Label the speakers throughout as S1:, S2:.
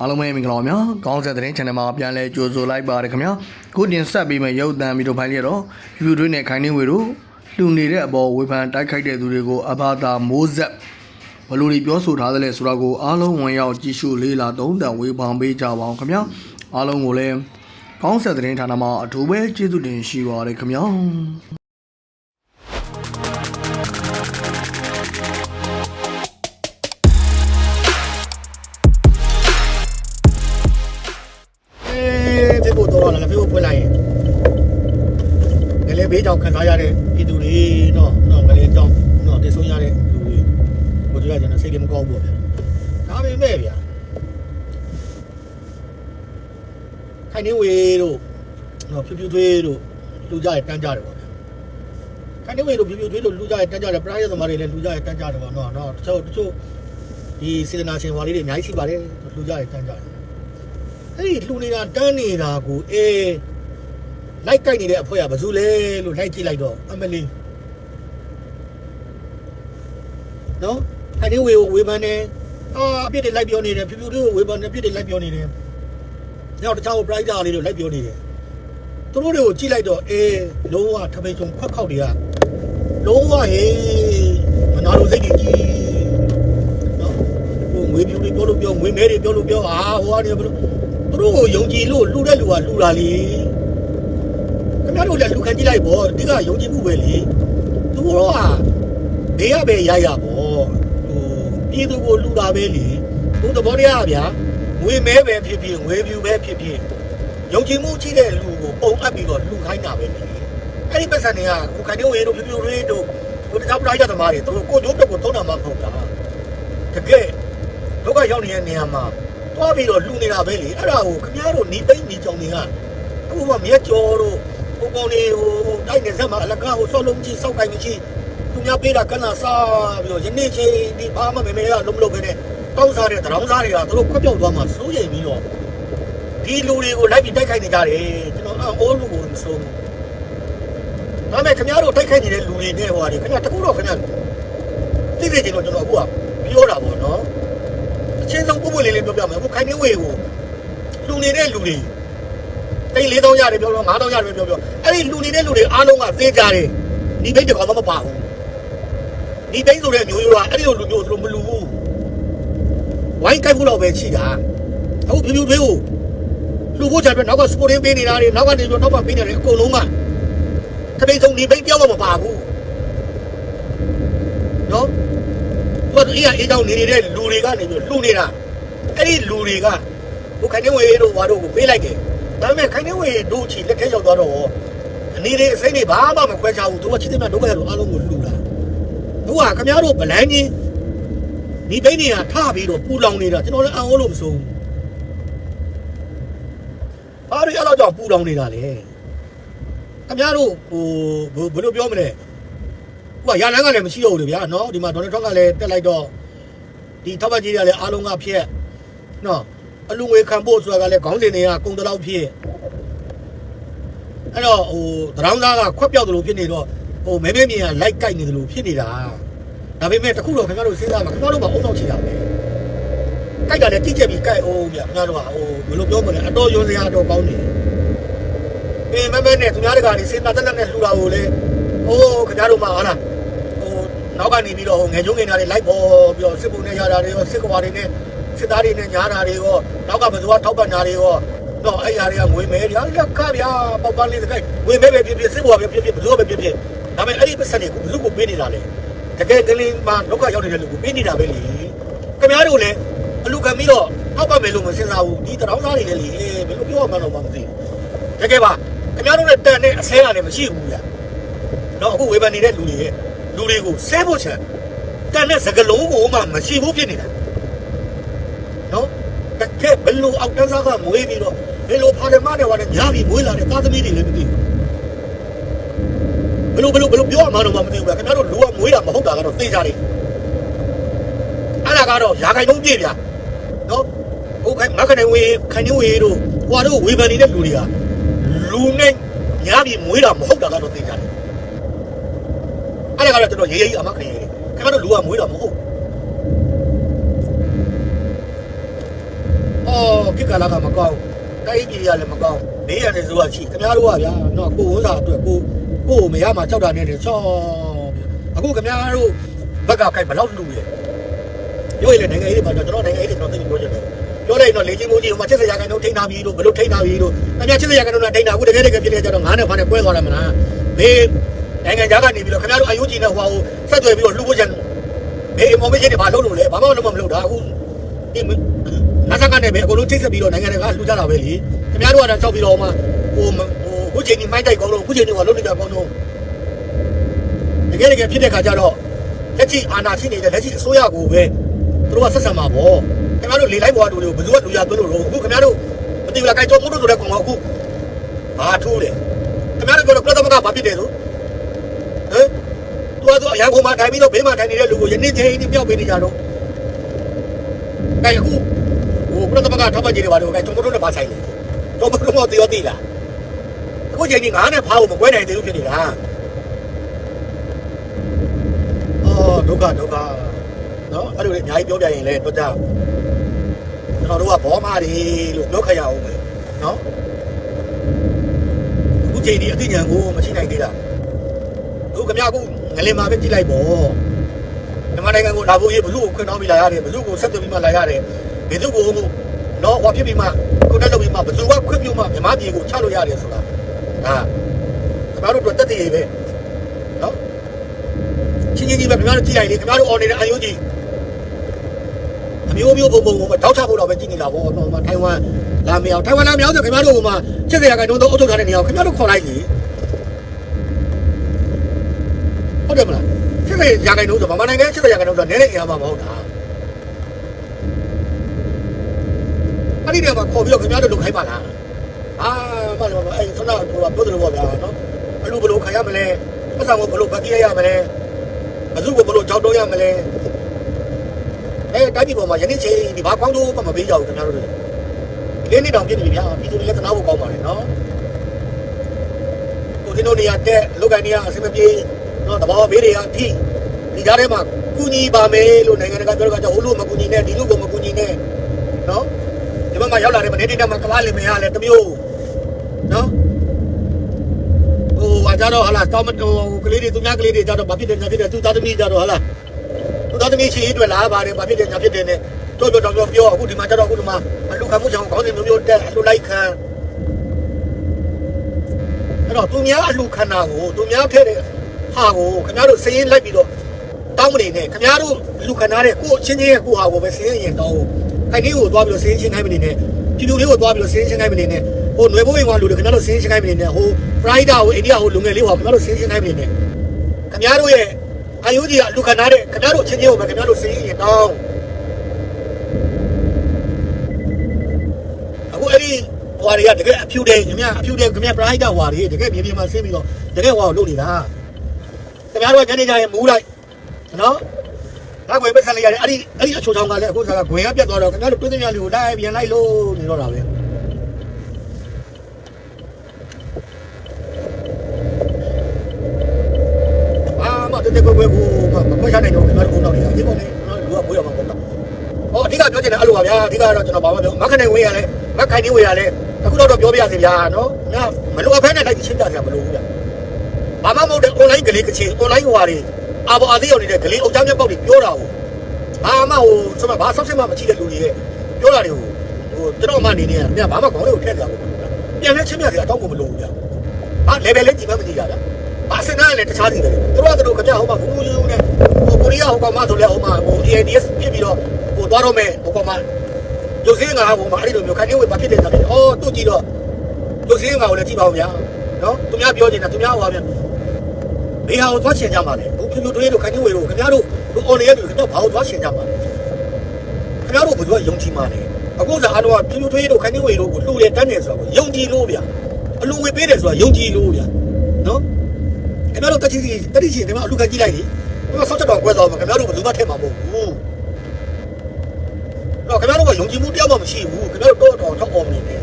S1: အားလုံးပဲမင်္ဂလာပါများခေါင်းဆက်တဲ့ channel မှာပြန်လဲကြိုဆိုလိုက်ပါရခင်ဗျာခုတင်ဆက်ပေးမယ့်ရုပ်သံဗီဒီယိုဖိုင်လေးတော့ view တွေနဲ့ခိုင်းနေဝေတို့လူနေတဲ့အပေါ်ဝေဖန်တိုက်ခိုက်တဲ့သူတွေကိုအဘာသာမိုးဆက်ဘလို့ဒီပြောဆိုထားတယ်လဲဆိုတော့ကိုအားလုံးဝင်ရောက်ကြည့်ရှုလေးလာသုံးတန်ဝေဖန်ပေးကြပါအောင်ခင်ဗျာအားလုံးကိုလည်းခေါင်းဆက်တဲ့ဌာနမှာအထူးပဲကျေးဇူးတင်ရှိပါရခင်ဗျာ
S2: ကြောင့်ခံစားရတဲ့ပြည်သူတွေတော့တော့ငလေကြောင့်တော့တည်ဆုံးရတဲ့လူတွေဘုရားကျွန်တော်စိတ်ကမကောင်းဘူးဗျာဒါပေမဲ့ဗျာခိုင်နေဝေတို့တော့ဖြူဖြူသွေးတို့လူကြရတန်းကြတယ်ပေါ့ဗျာခိုင်နေဝေတို့ဖြူဖြူသွေးတို့လူကြရတန်းကြတယ်ပရိယသမားတွေလည်းလူကြရတန်းကြတယ်ပေါ့နော်တော့တချို့တချို့ဒီစေတနာရှင်ဝါလေးတွေအများကြီးရှိပါတယ်လူကြရတန်းကြတယ်အဲ့ဒီလှူနေတာတန်းနေတာကိုအေး လိုက်ကြိုက်နေတဲ့အဖွဲကဘာလို့လဲလို့လိုက်ကြည့်လိုက်တော့အမလီနော်အဲ့ဒီဝေဝေမန်းနေအာအပြစ်တွေလိုက်ပြောနေတယ်ဖြူဖြူလေးကိုဝေမန်းနေအပြစ်တွေလိုက်ပြောနေတယ်နောက်တခြားကိုပရိုက်တာလေးတို့လိုက်ပြောနေတယ်သူတို့တွေကိုကြည့်လိုက်တော့အေးလုံးဝထမိန်ချုံခွက်ခောက်တွေကလုံးဝဟေးမနာလိုစိတ်ကြီးကြီးနော်ဟိုငွေပြူတွေပြောလို့ပြောငွေမဲတွေပြောလို့ပြောအာဟိုကနေဘယ်လိုသူတို့ကိုယုံကြည်လို့လှူတဲ့လူကလှူတာလေ ခင်ဗျားတို့လည်းလူခံကြည့်လိုက်ပေါ့ဒီကယုံကြည်မှုပဲလေသူတို့ကဘေးရပဲရရပေါ့ဟိုပြည်သူကိုလှူတာပဲလေဘုသဘောတရားဗျာငွေမဲပဲဖြစ်ဖြစ်ငွေပြူပဲဖြစ်ဖြစ်ယုံကြည်မှုရှိတဲ့လူကိုပုံအပ်ပြီးတော့လှူခိုင်းတာပဲလေအဲ့ဒီပတ်စံတွေကဟိုခိုင်နေဝေတို့ပြပြတွေတို့ဟိုတခြားပရိုက်တာသမားတွေသူတို့ကိုကျိုးတော့ကိုသုံးတာမှမဟုတ်တာတကယ်ဒုက္ခရောက်နေတဲ့နေရာမှာသွားပြီးတော့လှူနေတာပဲလေအဲ့ဒါကိုခင်ဗျားတို့နေပိတ်နေကြောင်တွေကအခုမှမြက်ကျော်တို့ ဟိုကောင်လေးဟိုတိုက်နေဆက်မှာအလကားဟိုဆော့လုံးကြီးစောက်တိုင်းကြီးသူများပေးတာကနစားပြီးတော့ယနေ့ချင်းဒီဘာမှမမေရလုံးမလုပ်ခဲ့တဲ့တောင်းစားတဲ့တရောင်းစားတွေကသူတို့ခွက်ပြောက်သွားမှစိုးရိမ်ပြီးတော့ဒီလူတွေကိုလိုက်ပြီးတိုက်ခိုက်နေကြတယ်ကျွန်တော်အံ့ဩလို့ကိုမစိုးဘူးဒါမဲ့ခင်ဗျားတို့တိုက်ခိုက်နေတဲ့လူတွေနဲ့ဟိုဟာဒီခင်ဗျာတကူတော့ခင်ဗျာသိသိချင်းတော့ကျွန်တော်အခုကပြောတာပေါ့နော်အချင်းဆုံးပုံပွင့်လေးလေးပြောပြမယ်အခုခိုင်နေဝေကိုလူနေတဲ့လူတွေ တိတ်4000ရတယ်ပြောပြော5000ရတယ်ပြောပြောအဲ့ဒီလူနေတဲ့လူတွေအားလုံးကသိကြတယ်ဒီဘိတ်တကောင်မှမပါဘူးဒီဘိတ်ဆိုတဲ့မျိုးရိုးကအဲ့ဒီလိုလူမျိုးဆိုလို့မလူဘူးဝိုင်းကိုက်ဖို့တော့ပဲချိတာအခုဖြူဖြူတွေကိုလူဖို့ချတယ်နောက်ကစပိုရင်းပေးနေတာတွေနောက်ကနေပြီးနောက်ကပေးနေတယ်အကုန်လုံးကတပိတ်ဆုံးဒီဘိတ်ပြောင်းမှမပါဘူးနော်သူကအေးအေးတောင်းနေနေတဲ့လူတွေကနေပြီးလှူနေတာအဲ့ဒီလူတွေကဟိုခိုင်နေဝေတို့ဘာတို့ကိုပေးလိုက်တယ် ဒါပေမဲ့ခိုင်နေဝေတို့ချီလက်ထဲရောက်သွားတော့အနေတွေအစိမ့်တွေဘာမှမခွဲခြားဘူးသူကချစ်တဲ့မြတ်ဒုက္ခတို့အားလုံးကိုလှူတာသူကခမည်းတော်ဗလန်းကြီးဒီဘိန်းတွေကထပြီးတော့ပူလောင်နေတာကျွန်တော်လည်းအံ့ဩလို့မဆုံးအားရအဲ့တော့ကြောင့်ပူလောင်နေတာလေခမည်းတော်ဟိုဘယ်လိုပြောမလဲဟိုကရလန်းကလည်းမရှိတော့ဘူးလေဗျာနော်ဒီမှာဒေါ်နယ်ထရန့်ကလည်းတက်လိုက်တော့ဒီထောက်ပံ့ကြီးတွေကလည်းအားလုံးကဖြစ်နော် အလူငွေခံဖို့ဆိုတာကလည်းခေါင်းစဉ်တွေကကုံတလောက်ဖြစ်အဲ့တော့ဟိုတရောင်းသားကခွက်ပြောက်တယ်လို့ဖြစ်နေတော့ဟိုမဲမဲမြင်ကလိုက်ကြိုက်နေတယ်လို့ဖြစ်နေတာဒါပေမဲ့တခုတော့ခင်ဗျားတို့စဉ်းစားမှာခင်ဗျားတို့ကအုံတော့ချီတာပဲကြိုက်တာလည်းတိကျပြီးကြိုက်အောင်ဗျာခင်ဗျားတို့ကဟိုဘယ်လိုပြောမလဲအတော်ရုံစရာတော့ကောင်းနေတယ်ပင်မမဲနဲ့သူများတကာနေစင်တာတက်တက်နဲ့လှူတာကိုလေဟိုးခင်ဗျားတို့မှဟာလားဟိုနောက်ကနေပြီးတော့ဟိုငယ်ကျုံငယ်နာတွေလိုက်ပေါ်ပြီးတော့စစ်ပုံနဲ့ရတာတွေရောစစ်ကွာတွေနဲ့ စစ်သားတွေနဲ့ညားတာတွေရောနောက်ကဘယ်သူကထောက်ပံ့တာတွေရောတော့အဲ့ຢာတွေကငွေမဲတွေလက်ခဗျာပေါက်ပန်းလေးတစ်ခိုက်ငွေမဲပဲဖြစ်ဖြစ်စစ်ကွာပဲဖြစ်ဖြစ်ဘယ်သူပဲဖြစ်ဖြစ်ဒါပေမဲ့အဲ့ဒီပတ်စံတွေကိုဘယ်သူကိုပေးနေတာလဲတကယ်ကလေးမှလောကရောက်နေတဲ့လူကိုပေးနေတာပဲလေခင်ဗျားတို့လည်းအလူခံပြီးတော့ထောက်ပံ့မယ်လို့မစဉ်းစားဘူးဒီတရောင်းသားတွေလည်းလေဘယ်လိုပြောမှန်းတော့မသိဘူးတကယ်ပါခင်ဗျားတို့နဲ့တန်တဲ့အဆဲကလည်းမရှိဘူးဗျာတော့အခုဝေဖန်နေတဲ့လူတွေရဲ့လူတွေကိုဆဲဖို့ချင်တန်တဲ့စကလုံးကိုမှမရှိဘူးဖြစ်နေတာ နော်တကယ်ဘယ်လိုအောက်တန်းစားကမွေးပြီးတော့ဘယ်လိုဖာလမနဲ့ဝါနဲ့ညာပြီးမွေးလာတဲ့သားသမီးတွေလည်းမသိဘူးဘယ်လိုဘယ်လိုဘယ်လိုပြောရမှန်းတော့မသိဘူးဗျာခင်ဗျားတို့လူကမွေးတာမဟုတ်တာကတော့သိကြတယ်အဲ့ဒါကတော့ရာခိုင်နှုန်းပြည့်ဗျာနော်ဟုတ်ခိုင်မကနေဝေခိုင်နေဝေတို့ဟွာတို့ဝေဖန်နေတဲ့လူတွေကလူနဲ့ညာပြီးမွေးတာမဟုတ်တာကတော့သိကြတယ်အဲ့ဒါကတော့ကျွန်တော်ရေးရေးအမခံရေးခင်ဗျားတို့လူကမွေးတာမဟုတ် အော်ခိကလာကမကောင်းတိုင်းပြည်ရလည်းမကောင်းဘေးရနေဆိုတာရှိခင်ဗျားတို့ကဗျာနော်ကိုဝန်စာအတွက်ကိုကိုမရမှာကြောက်တာနဲ့ချောအခုခင်ဗျားတို့ဘက်ကခိုင်ဘလောက်လူလဲပြောရလေနိုင်ငံရေးတွေမှာကျွန်တော်နိုင်ငံရေးတွေတော့သိပြောချင်တယ်ပြောလိုက်တော့လေချင်းမိုးကြီးဟိုမှာချက်စရာကန်တော့ထိန်းထားပြီးလို့ဘလို့ထိန်းထားပြီးလို့အများချက်စရာကန်တော့ထိန်းထားအခုတကယ်တကယ်ဖြစ်နေကြတော့ငါးနဲ့ဖားနဲ့ကွဲသွားတယ်မလားဘေးနိုင်ငံသားကနေပြီးတော့ခင်ဗျားတို့အယုံကြည်နဲ့ဟိုဟာကိုဆက်သွယ်ပြီးတော့လှုပ်ဖို့ချင်ဘေးအမောင်မချင်းတွေဘာလုပ်လို့လဲဘာမှလုပ်မလုပ်တာအခု ဒီနာဆာကနေပဲအကုန်လုံးထိတ်ဆက်ပြီးတော့နိုင်ငံတကာလှူကြတာပဲလေခင်ဗျားတို့ကတော့ကြောက်ပြီးတော့မှဟိုဟိုခုချိန်ကြီးမိုင်းတိုက်ကောင်းတော့ခုချိန်ကြီးကလုံးနေကြကောင်းတော့တကယ်တကယ်ဖြစ်တဲ့ခါကျတော့လက်ရှိအာဏာရှိနေတဲ့လက်ရှိအစိုးရကိုပဲသူတို့ကဆက်ဆံမှာပေါ့ခင်ဗျားတို့လေလိုက်ပေါ်ကတူတွေကိုဘယ်သူကလူရသွင်းလို့တော့အခုခင်ဗျားတို့မတိဘူးလားကိုင်တော်မို့လို့ဆိုတဲ့ကောင်ကအခုဘာထိုးလဲခင်ဗျားတို့ကတော့ပြဿနာကဘာဖြစ်တယ်ဆိုဟမ်သူကတော့အရန်ကုန်မှာထိုင်ပြီးတော့ဘေးမှာထိုင်နေတဲ့လူကိုယနေ့ချိန်ကြီးပြောက်ပေးနေကြတော့ ကဲအခုဟိုပြဿနာကထောက်ပံ့ကြည့်တယ်ပါတော့ကဲကျွန်တော်တို့လည်းပါဆိုင်တယ်တော့ဘယ်တော့မှသိရောသိလားအခုချိန်ကြီးငါးနဲ့ဖားဖို့မကွဲနိုင်သေးဘူးဖြစ်နေတာအော်ဒုက္ခဒုက္ခနော်အဲ့လိုလေအများကြီးပြောပြရင်လည်းတော့ကြကျွန်တော်တို့ကဘောမာတွေလို့ပြောခရအောင်မယ်နော်အခုချိန်ကြီးအသိဉာဏ်ကိုမရှိနိုင်သေးတာတို့ခင်ဗျာအခုငလင်မှာပဲကြည့်လိုက်ပေါ့ မြန်မာနိုင်ငံကိုလာဖို့ရေးဘလူကိုခွင့်တောင်းပြီးလာရတယ်ဘလူကိုဆက်သွယ်ပြီးမှလာရတယ်ဘယ်သူကိုတော့ဟောဖြစ်ပြီးမှကိုတက်လုပ်ပြီးမှဘသူကခွင့်ပြုမှမြန်မာပြည်ကိုချလို့ရတယ်ဆိုတာဒါခင်ဗျားတို့တော့တက်တည်ပဲနော်ချင်းချင်းကြီးပဲခင်ဗျားတို့ကြည့်လိုက်လေခင်ဗျားတို့အော်နေတဲ့အယုံကြီးအမျိုးမျိုးပုံပုံကိုတောက်ချဖို့တော့ပဲကြည့်နေတာပေါ့နော်ထိုင်ဝမ်လာမြောင်ထိုင်ဝမ်လာမြောင်ဆိုခင်ဗျားတို့ကမှစစ်စရာကတော့အုပ်ချုပ်ထားတဲ့နေရာကိုခင်ဗျားတို့ခေါ်လိုက်လေ ဟုတ်တယ်မလားစစ်စစ်ရာခိုင်နှုန်းဆိုဗမာနိုင်ငံစစ်စစ်ရာခိုင်နှုန်းဆိုနည်းနည်းအင်အားမမဟုတ်တာအဲ့ဒီတည်းမှာခေါ်ပြီးတော့ခင်ဗျားတို့လုပ်ခိုင်းပါလားအာမလို့အဲ့ဆန္ဒကိုပြောတယ်လို့ပေါ့ဗျာနော်အလူဘလို့ခံရမလဲပတ်စံကိုဘလို့ဗက်ကီရရမလဲအစုကိုဘလို့ကြောက်တော့ရမလဲအဲတိုက်ပြီပေါ်မှာယနေ့ချိန်ဒီဘာကောင်းတော့မှမပေးကြဘူးခင်ဗျားတို့လေးနှစ်တောင်ပြည့်နေပြီဗျာပြည်သူတွေလည်းသနာဖို့ကောင်းပါလေနော်ကိုဒီလိုနေရာတက်လောက်ကနေရာအစမပြေ နော်တဘာဝဘေးတွေအထိဒီကြားထဲမှာကုညီပါမယ်လို့နိုင်ငံတကာပြောတော့ကဟိုလိုမကုညီနဲ့ဒီလိုကိုမကုညီနဲ့နော်ဒီဘက်မှာရောက်လာတဲ့မနေတိတ်မှာကဘာလင်မရလဲတမျိုးနော်ဟိုဟာကြတော့ဟာလာတောင်းမတော်ကလေးတွေသူများကလေးတွေကြတော့ဘာဖြစ်တယ်ညာဖြစ်တယ်သူသားသမီးကြတော့ဟာလာသူသားသမီးရှိအတွက်လာပါတယ်ဘာဖြစ်တယ်ညာဖြစ်တယ်နဲ့တော့ပြောတော့ပြောအခုဒီမှာကြတော့အခုဒီမှာအလူခံမှုကြောင့်ခေါင်းစဉ်မျိုးမျိုးတက်အလူလိုက်ခံအဲ့တော့သူများအလူခံတာကိုသူများထဲတဲ့ ဟာကိုခင်ဗျားတို့စည်ရင်လိုက်ပြီးတော့တောင်းမနေနဲ့ခင်ဗျားတို့လူခံထားတဲ့ကိုအချင်းချင်းရဲ့ကိုဟာကိုပဲစည်ရင်ရင်တောင်းခိုင်လေးကိုသွားပြီးတော့စည်ရင်ချင်းခိုင်းမနေနဲ့ဒီလူလေးကိုသွားပြီးတော့စည်ရင်ချင်းခိုင်းမနေနဲ့ဟိုຫນွေဘိုးရင်ကလူတွေခင်ဗျားတို့စည်ရင်ချင်းခိုင်းမနေနဲ့ဟိုပရိုက်တာကိုအိန္ဒိယဟိုလူငယ်လေးဟိုခင်ဗျားတို့စည်ရင်ချင်းခိုင်းမနေနဲ့ခင်ဗျားတို့ရဲ့အာယုကြီးကလူခံထားတဲ့ခင်ဗျားတို့အချင်းချင်းကိုပဲခင်ဗျားတို့စည်ရင်ရင်တောင်းအခုအဲ့ဒီဟွာတွေကတကယ်အဖြူတယ်ခင်ဗျာအဖြူတယ်ခင်ဗျာပရိုက်တာဟွာတွေတကယ်မြေပြင်မှာဆင်းပြီးတော့တကယ်ဟွာကိုလုပ်နေတာ ခင်ဗျားတို့ကညနေကျရင်မူးလိုက်နော်ငါကွယ်ပက်ဆက်လိုက်ရတယ်အဲ့ဒီအဲ့ဒီအချိုချောင်းကလည်းအခုကဂွေကပြတ်သွားတော့ခင်ဗျားတို့တွင်းသမျှလူကိုလိုက်ပြန်လိုက်လို့နေတော့တာပဲအာမတက်တက်ကွယ်ကွယ်ကိုမခွဲချနိုင်တော့ခင်ဗျားတို့ဘုံတော့နေတာဒီပေါ်နေလူကဘွေးရမှာပေါ့နော်ဟောအဓိကပြောချင်တယ်အဲ့လိုပါဗျာအဓိကတော့ကျွန်တော်ဘာမှပြောမခနိုင်ဝင်ရလဲမခိုင်နေဝင်ရလဲအခုတော့ပြောပြရစီဗျာနော်ငါမလိုအပ်ဖဲနဲ့လိုက်ချင်းပြကြမလို့ဘူးဗျာ ဘာမှမဟုတ်တဲ့ online ကလေးကချင် online ဟွာတွေအာဘော်အသေးရောက်နေတဲ့ကလေးအုပ်ချမ်းမြတ်ပေါက်တွေပြောတာကိုဘာမှဟိုစမဘာဆောက်ဆက်မှမချိတဲ့လူတွေရဲ့ပြောတာတွေကိုဟိုကျွန်တော်မှနေနေရမြတ်ဘာမှခေါင်းလေးကိုထည့်ကြဘူးပြန်လဲချင်းမြတ်တွေအတော့ကိုမလို့ဘူးဗျာဘာ level လေးကြည့်မှမကြည့်ရဗျာဘာစင်နာလည်းတခြားစီတယ်သူတို့ကတို့ကြဟိုမှာဘူးဘူးနဲ့ဟိုကိုရီးယားဟိုကောင်မဆိုလဲဟိုမှာဟို AIDS ဖြစ်ပြီးတော့ဟိုသွားတော့မယ်ဟိုကောင်မရုပ်စင်းငါဟိုမှာအဲ့လိုမျိုးခိုင်နေဝေဘာဖြစ်တယ်ဆိုတော့အော်သူ့ကြည့်တော့ရုပ်စင်းငါကိုလည်းကြည့်ပါဦးဗျာနော်သူများပြောနေတာသူများဟိုပါဗျာ ဘေးဟာကိုသွားရှင်ကြပါလေဘုဖြူဖြူတွေးတို့ခိုင်နေဝေတို့ခင်ဗျားတို့လူအော်နေရတူခင်ဗျားဘာကိုသွားရှင်ကြပါလဲခင်ဗျားတို့ဘယ်သူကယုံကြည်မှာလဲအခုစားအားလုံးကဖြူဖြူတွေးတို့ခိုင်နေဝေတို့ကိုလှူရတန်းနေဆိုတော့ယုံကြည်လို့ဗျာအလူငွေပေးတယ်ဆိုတာယုံကြည်လို့ဗျာနော်ခင်ဗျားတို့တက်ချီစီတက်ချီစီဒီမှာအလူကကြည့်လိုက်လေဒီမှာဆောက်ချက်တော်ကွဲသွားမှာခင်ဗျားတို့ဘယ်သူမှထည့်မှာမဟုတ်ဘူးတော့ခင်ဗျားတို့ကယုံကြည်မှုတရားမှမရှိဘူးခင်ဗျားတို့တော့တော့ထောက်အောင်နေတယ်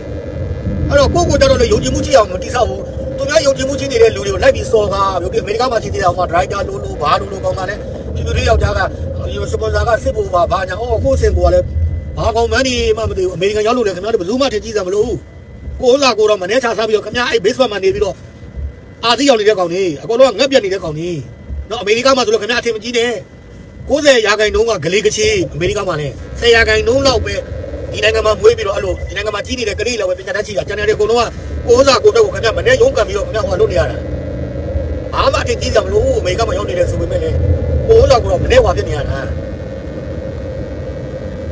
S2: အဲ့တော့ကိုကိုကြတော့လေယုံကြည်မှုကြည့်အောင်မတိဆောက်ဘူး သူများယုံကြည်မှုချင်းနေတဲ့လူတွေကိုလိုက်ပြီးစော်ကားမျိုးပြီးအမေရိကန်မှာရှိသေးတာဟိုမှာဒရိုက်တာလိုလိုဘာလိုလိုကောင်းတာလဲဖြူဖြူလေးယောက်ျားကဒီစပွန်ဆာကစစ်ဖို့ပါဘာညာအော်ကိုစင်ကိုကလည်းဘာကောင်မန်းဒီမှမသိဘူးအမေရိကန်ရောက်လို့လေခင်ဗျားတို့ဘယ်သူမှထင်ကြည့်စမ်းမလို့ကိုဥစားကိုတော့မနေချစားပြီးတော့ခင်ဗျားအဲ့ basement မှာနေပြီးတော့အာသီရောက်နေတဲ့ကောင်ကြီးအကုန်လုံးကငက်ပြက်နေတဲ့ကောင်ကြီးနော်အမေရိကန်မှာဆိုတော့ခင်ဗျားအထင်မကြီးနဲ့90ရာခိုင်နှုန်းကဂလေးကချေအမေရိကန်မှာလည်း10ရာခိုင်နှုန်းလောက်ပဲဒီနိုင်ငံမှာမွေးပြီးတော့အဲ့လိုဒီနိုင်ငံမှာကြီးနေတဲ့ကလေးလောက်ပဲပညာတတ်ချီတာကျန်တဲ့ကိုလုံးက ကိုဥစားကိုတော့ခင်ဗျားမနေရုန်းကန်ပြီးတော့ခင်ဗျားဟိုလုပ်နေရတာဘာမှအထင်ကြီးစမ်းမလို့အမေရိကန်မှာရောက်နေတယ်ဆိုပေမဲ့လည်းကိုဥစားကိုတော့မနေဝါဖြစ်နေရတာအဲ့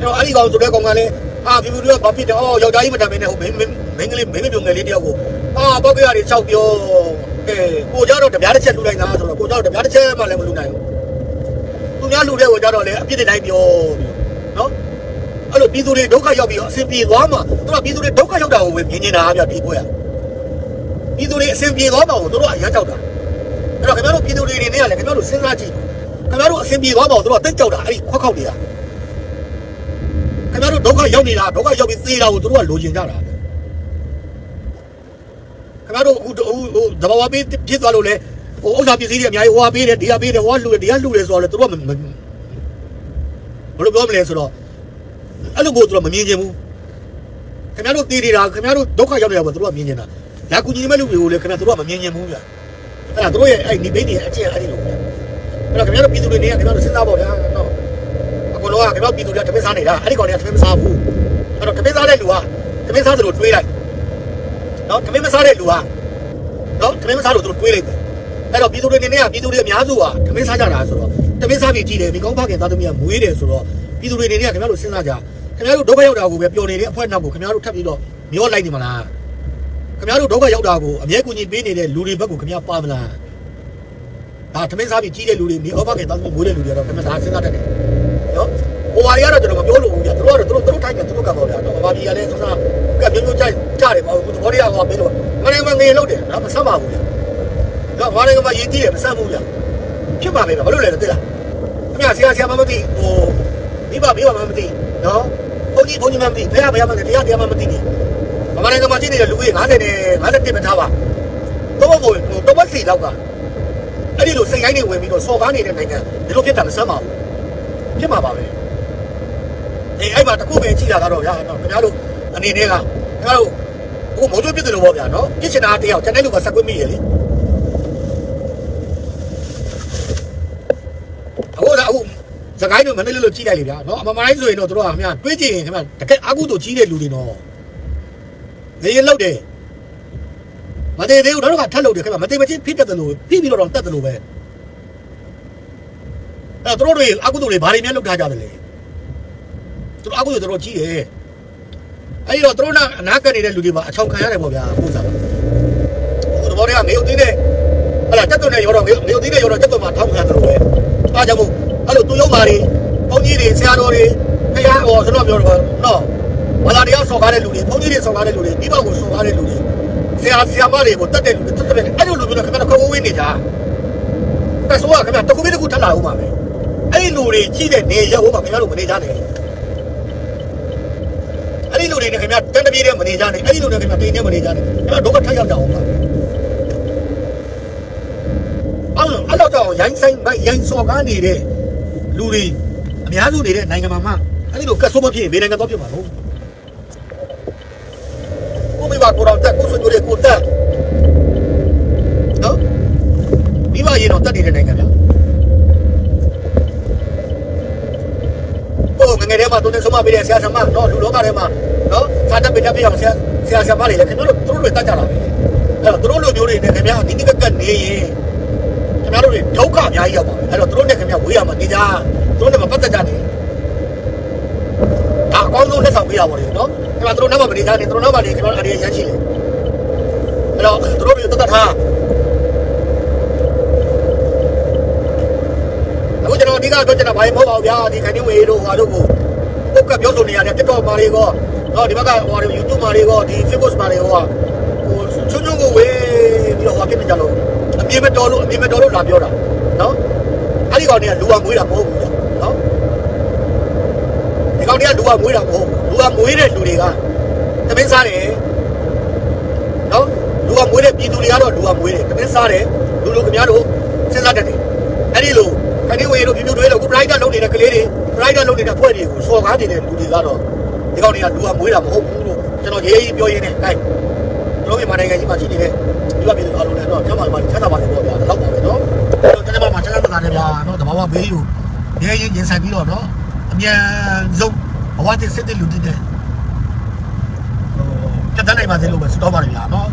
S2: တော့အဲ့ဒီကောင်ဆိုတဲ့ကောင်ကလည်းအာပြူပြူကဘာဖြစ်တယ်အော်ယောက်ျားကြီးမတမ်းမနဲ့ဟိုမင်းမင်းမင်းကလေးမင်းမပြုံငယ်လေးတယောက်ကိုအာပောက်ကရတွေ၆ပြောအဲကိုကြတော့တပြားတစ်ချက်လူလိုက်တာဆိုတော့ကိုကြတော့တပြားတစ်ချက်မှလည်းမလူနိုင်ဘူးသူများလူတဲ့ကိုကြတော့လည်းအပြစ်တွေတိုင်းပြောပြီးနော်အဲ့လိုပြည်သူတွေဒုက္ခရောက်ပြီးတော့အဆင်ပြေသွားမှာသူတို့ပြည်သူတွေဒုက္ခရောက်တာကိုပဲမြင်နေတာဗျဒီပွဲက ပြည်သူတွေအဆင်ပြေသွားမှာကိုသူတို့အရမ်းကြောက်တာအဲ့တော့ခင်ဗျားတို့ပြည်သူတွေနေနေရလဲခင်ဗျားတို့စဉ်းစားကြည့်ခင်ဗျားတို့အဆင်ပြေသွားမှာကိုသူတို့တိတ်ကြောက်တာအဲ့ဒီခွက်ခောက်တွေကခင်ဗျားတို့ဒုက္ခရောက်နေတာဒုက္ခရောက်ပြီးသေတာကိုတို့ကလိုချင်ကြတာခင်ဗျားတို့အခုဟိုဟိုတဘာဝပေးဖြစ်သွားလို့လေဟိုဥစ္စာပစ္စည်းတွေအများကြီးဟိုဟာပေးတယ်ဒီဟာပေးတယ်ဟိုဟာလှူတယ်ဒီဟာလှူတယ်ဆိုတော့လေတို့ကမဘယ်လိုပြောမလဲဆိုတော့အဲ့လိုကိုတို့ကမမြင်ချင်ဘူးခင်ဗျားတို့သေနေတာခင်ဗျားတို့ဒုက္ခရောက်နေတာကိုတို့ကမြင်ချင်တာ လာကူညီမဲ့လူတွေကိုလေခင်ဗျားတို့ကမမြင်ချင်ဘူးဗျအဲ့ဒါတို့ရဲ့အဲ့ဒီဘိတ်တွေအကျင့်အဲ့ဒီလိုဗျအဲ့တော့ခင်ဗျားတို့ပြည်သူတွေနေခင်ဗျားတို့စဉ်းစားပါဗျာနော်အကုန်လုံးကကျွန်တော်ပြည်သူတွေကတမင်းစားနေတာအဲ့ဒီကောင်တွေကတမင်းမစားဘူးအဲ့တော့တမင်းစားတဲ့လူကတမင်းစားသလိုတွေးလိုက်နော်တမင်းမစားတဲ့လူကနော်တမင်းမစားလို့သူတို့တွေးလိုက်တယ်အဲ့တော့ပြည်သူတွေနေနေကပြည်သူတွေအများစုကတမင်းစားကြတာဆိုတော့တမင်းစားပြီးကြည့်တယ်မိကောင်းဖခင်သားသမီးကမွေးတယ်ဆိုတော့ပြည်သူတွေနေနေကခင်ဗျားတို့စဉ်းစားကြခင်ဗျားတို့ဒုက္ခရောက်တာကိုပဲပျော်နေတဲ့အဖွဲ့နောက်ကိုခင်ဗျားတို့ထပ်ပြီးတော့မျောလိုက်နေမလား ခင်ဗျားတို့ဒုက္ခရောက်တာကိုအမြဲကူညီပေးနေတဲ့လူတွေဘက်ကိုခင်ဗျားပါမလားဒါတမင်းစားပြီးကြီးတဲ့လူတွေမိကောင်းဖခင်သားသမီးမွေးတဲ့လူတွေကတော့ခင်ဗျားဒါစဉ်းစားတတ်တယ်နော်ဟိုဟာတွေကတော့ကျွန်တော်မပြောလို့ဘူးဗျာသူတို့ကတော့သူတို့သူတို့ထိုက်တယ်သူတို့ကပေါ့ဗျာတော့ဘာပြည်ကလည်းဆိုတာကမျိုးမျိုးကြိုက်ကြတယ်ပေါ့ဘူးသဘောတရားဟောပေးလို့ငရေမငရေလို့တယ်နော်မဆက်ပါဘူးဗျာတော့ဘာတွေကမှရည်တည်တယ်မဆက်ဘူးဗျာဖြစ်ပါပဲဘာလို့လဲသိလားခင်ဗျာဆရာဆရာမမသိဟိုမိဘမိဘမမသိနော်ဘုန်းကြီးဘုန်းကြီးမမသိဘုရားဘုရားမသိတရားတရားမမသိနေ မမနိုင်ငံမှာရှိနေတဲ့လူကြီး90နဲ့51မထားပါတော့ဘုံတော့ဘစီလောက်ကအဲ့ဒီလိုစိတ်တိုင်းနေဝင်ပြီးတော့စော်ကားနေတဲ့နိုင်ငံဒီလိုဖြစ်တာမဆမ်းပါဘူးဖြစ်မှာပါပဲဒီအဲ့မှာတခုပဲကြည့်တာကတော့ဗျာနော်ခင်ဗျားတို့အနေနဲ့ကခင်ဗျားတို့ဟိုမိုးတို့ပြစ်တယ်လို့ပေါ့ဗျာနော်ပြစ်ချင်တာတယောက်ကျွန်တဲ့လူကဆက်ကွင်းမိရလေအခုကအခုစကိုင်းတို့မနေ့လို့ကြည့်လိုက်လေဗျာနော်အမမိုင်းဆိုရင်တော့တို့ကခင်ဗျာတွေးကြည့်ရင်ခင်ဗျာတကယ်အကုသို့ကြီးတဲ့လူတွေတော့ နေရလောက်တယ်မတည်သေးဘူးတော့ကထက်လို့တယ်ခင်ဗျာမတည်မချင်းဖြစ်တတ်တယ်လို့ပြီးပြီးတော့တတ်တယ်လို့ပဲအဲ့တော့တို့တွေအကုသိုလ်တွေဘာတွေများလုပ်ထားကြတယ်လဲသူတို့အကုသိုလ်တို့ကြီးတယ်အဲ့ဒီတော့တို့နာအနာကနေတဲ့လူတွေပါအချောင်ခံရတယ်ပေါ့ဗျာပို့စားဟိုသဘောတည်းကမေယုတ်သေးတဲ့ဟဲ့လားတက်တုံနဲ့ရောတော့မေယုတ်သေးတဲ့ရောတော့တက်တုံမှာထောက်ခံတယ်လို့ပဲအားကြောင့်မို့အဲ့လိုသူရုံးမာတွေဘုန်းကြီးတွေဆရာတော်တွေခရဟောဆိုတော့ပြောတော့နော်ဘာသာတရား ဆော်ကားတဲ့လူတွေဘုန်းကြီးတွေဆော်ကားတဲ့လူတွေမိဘကိုဆော်ကားတဲ့လူတွေဆရာဆရာမတွေကိုတတ်တဲ့လူတွေတတ်တဲ့အဲ့လိုလူမျိုးတွေခင်ဗျားတို့ခေါင်းဝေးနေကြအဲ့ဆိုကခင်ဗျာတခုပြီးတခုထပ်လာဦးမှာပဲအဲ့ဒီလူတွေကြီးတဲ့နေရောက်မှာခင်ဗျားတို့မနေကြနဲ့အဲ့ဒီလူတွေနဲ့ခင်ဗျာတန်တပြေးတဲ့မနေကြနဲ့အဲ့ဒီလူတွေခင်ဗျာတိန်နဲ့မနေကြနဲ့ခင်ဗျာဒုက္ခထပ်ရောက်ကြအောင်ပါအဲ့လိုအဲ့တော့ကြောင့်ရိုင်းဆိုင်ရိုင်းစော်ကားနေတဲ့လူတွေအများစုနေတဲ့နိုင်ငံမှာမှအဲ့ဒီလိုကတ်ဆိုးမဖြစ်ရင်ဘယ်နိုင်ငံတော့ဖြစ်မှာလို့ကိုမိ ဘကိုတော့တက်ကိုဆိုကြတဲ့ကိုတက်နော်မိဘရေတော့တက်နေတဲ့နိုင်ငံဗျာကိုငငယ်ထဲမှာသူနဲ့ဆုံးမပေးတဲ့ဆရာဆရာမတော့လူလောကထဲမှာနော်သာတပိတပြအောင်ဆရာဆရာဆရာမတွေလည်းခင်ဗျားတို့တို့တွေတတ်ကြတာပဲအဲ့တော့တို့လိုမျိုးတွေနဲ့ခင်ဗျားဒီဒီကကနေရင်ခင်ဗျားတို့တွေဒုက္ခအများကြီးရောက်ပါမယ်အဲ့တော့တို့နဲ့ခင်ဗျားဝေးရမှာနေကြတို့နဲ့မပတ်သက်ကြနဲ့ဒါအကောင်းဆုံးလက်ဆောင်ပေးရပါလေနော် ခင်ဗျားတို့နောက်မှမနေကြနဲ့တို့နောက်မှနေခင်ဗျားတို့အရေးရရှိတယ်အဲ့တော့တို့တွေတတ်တတ်ထားအခုကျွန်တော်အဓိကပြောချင်တာဘာမှမဟုတ်ပါဘူးဗျာဒီခိုင်နေဝေတို့ဟာတို့ကိုပုတ်ကပြောဆိုနေရတဲ့ TikTok မှာတွေကောတော့ဒီဘက်ကဟို YouTube မှာတွေကောဒီ Facebook မှာတွေဟိုဟိုချွန်းချွန်းကိုဝေးပြီးတော့ဟောဖြစ်နေကြလို့အမြင်မတော်လို့အမြင်မတော်လို့လာပြောတာနော်အဲ့ဒီကောင်တွေကလူကမွေးတာမဟုတ်ဘူးဗျာနော်ဒီကောင်တွေကလူကမွေးတာမဟုတ်ဘူး လူကမွေးတဲ့လူတွေကသမင်းစားတယ်နော်လူကမွေးတဲ့ပြည်သူတွေကတော့လူကမွေးတယ်သမင်းစားတယ်လူလူခင်ဗျားတို့စဉ်းစားတတ်တယ်အဲ့ဒီလိုခခိုင်နေဝေတို့ပြပြတွေးလို့ကိုပရိုက်တာလုပ်နေတဲ့ကလေးတွေပရိုက်တာလုပ်နေတဲ့ဖွဲ့တွေကိုစော်ကားနေတဲ့လူတွေကတော့ဒီကောင်တွေကလူကမွေးတာမဟုတ်ဘူးလို့ကျွန်တော်ရေးရေးပြောရင်းနဲ့ဟဲ့တို့မြန်မာနိုင်ငံကြီးမှာရှိနေတဲ့ဒီကပြည်သူအားလုံးလည်းတော့ကျမ်းမာပါချမ်းသာပါလေပေါ့ဗျာတော့ပါပဲနော်ကျမ်းမာပါချမ်းသာပါလေဗျာနော်တဘာဝဘေးကိုရေးရေးရင်ဆိုင်ပြီးတော့နော်အမြန်ဆုံး ဘဝတည်စစ်တဲ့လူတွေတဲ့ဟိုပြတ်တတ်နိုင်ပါစေလို့ပဲဆုတောင်းပါတယ်ဗျာနော်